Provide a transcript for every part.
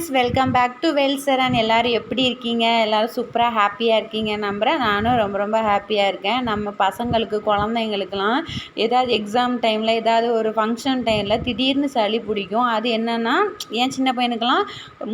Friends welcome back to Vel Saran. எல்லோரும் எப்படி இருக்கீங்க? எல்லோரும் சூப்பராக ஹாப்பியாக இருக்கீங்க நம்புகிறேன் நானும் ரொம்ப ரொம்ப ஹாப்பியாக இருக்கேன். நம்ம பசங்களுக்கு குழந்தைங்களுக்கெல்லாம் ஏதாவது எக்ஸாம் டைமில் ஏதாவது ஒரு ஃபங்க்ஷன் டைமில் திடீர்னு சளி பிடிக்கும். அது என்னென்னா என் சின்ன பையனுக்கெல்லாம்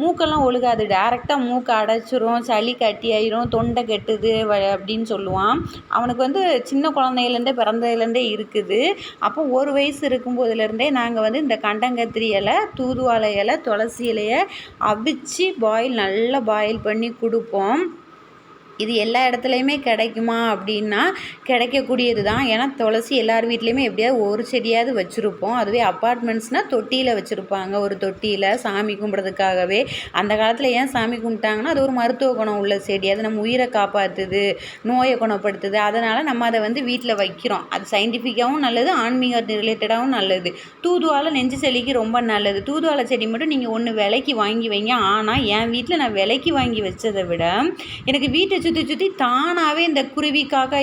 மூக்கெல்லாம் ஒழுகாது. டேரெக்டாக மூக்கை அடைச்சிரும் சளி கட்டி ஆயிரும் தொண்டை கெட்டுது அப்படின்னு சொல்லுவான். அவனுக்கு வந்து சின்ன குழந்தையிலேருந்தே பிறந்ததுலேருந்தே இருக்குது. அப்போ ஒரு வயசு இருக்கும்போதுலேருந்தே நாங்கள் வந்து இந்த கண்டங்கத்திரி இலை தூதுவாழை இலை துளசி இலையை அவிச்சு பாயில் நல்லா பாயில் பண்ணி கொடுப்போம். இது எல்லா இடத்துலையுமே கிடைக்குமா அப்படின்னா கிடைக்கக்கூடியது தான். ஏன்னா துளசி எல்லார் வீட்லேயுமே எப்படியாவது ஒரு செடியாவது வச்சுருப்போம். அதுவே அப்பார்ட்மெண்ட்ஸ்னால் தொட்டியில் வச்சுருப்பாங்க. ஒரு தொட்டியில் சாமி கும்பிட்றதுக்காகவே. அந்த காலத்தில் ஏன் சாமி கும்பிட்டாங்கன்னா அது ஒரு மருத்துவ குணம் உள்ள செடி. அது நம்ம உயிரை காப்பாற்றுது நோயை குணப்படுத்துது. அதனால் நம்ம அதை வந்து வீட்டில் வைக்கிறோம். அது சயின்டிஃபிக்காகவும் நல்லது ஆன்மீக ரிலேட்டடாகவும் நல்லது. தூதுவாலை நெஞ்சு செடிக்கு ரொம்ப நல்லது. தூதுவாலை செடி மட்டும் நீங்கள் ஒன்று விலைக்கு வாங்கி வைங்க. ஆனால் என் வீட்டில் நான் விலைக்கு வாங்கி வச்சதை விட எனக்கு வீட்டை சுற்றி சுற்றி தானாகவே இந்த குருவி காக்கா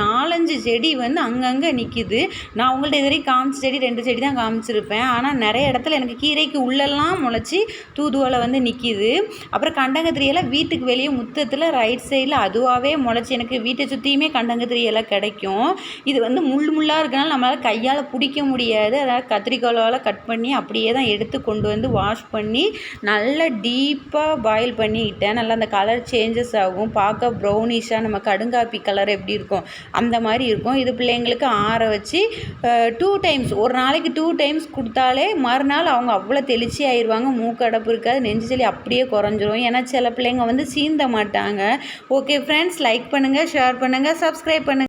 நாலஞ்சு செடி வந்து அங்கங்கே நிற்கிது நான் உங்கள்ட்ட இது காமிச்ச செடி ரெண்டு செடி தான் காமிச்சிருப்பேன். ஆனால் நிறைய இடத்துல எனக்கு கீரைக்கு உள்ளெல்லாம் முளைச்சி தூதுவலை வந்து நிற்கிது அப்புறம் கண்டங்கத்திரி எல்லாம் வீட்டுக்கு வெளியே முத்தத்தில் ரைட் சைடில் அதுவாகவே முளைச்சி எனக்கு வீட்டை சுற்றியுமே கண்டங்கத்திரி எல்லாம் கிடைக்கும். இது வந்து முள் முள்ளாக இருக்கனால நம்மளால் கையால் பிடிக்க முடியாது. அதாவது கத்திரிக்கோளால் கட் பண்ணி அப்படியே தான் எடுத்து கொண்டு வந்து வாஷ் பண்ணி நல்லா டீப்பாக பாயில் பண்ணிக்கிட்டேன். நல்லா அந்த கலர் சேஞ்சஸ் ஆகும். ஆகும். பார்க்க ப்ரௌனிஷாக நம்ம கடுங்காப்பி கலர் எப்படி இருக்கும்? அந்த மாதிரி இருக்கும். இது பிள்ளைங்களுக்கு ஆற வச்சு டூ டைம்ஸ் ஒரு நாளைக்கு டூ டைம்ஸ் கொடுத்தாலே மறுநாள் அவங்க அவ்வளோ தெளிச்சி ஆயிடுவாங்க. மூக்கடப்பு இருக்காது. நெஞ்சு சளி அப்படியே குறைஞ்சிரும். ஏன்னா சில பிள்ளைங்க வந்து சீந்த மாட்டாங்க. ஓகே ஃப்ரெண்ட்ஸ் லைக் பண்ணுங்கள் ஷேர் பண்ணுங்கள் சப்ஸ்கிரைப் பண்ணுங்கள்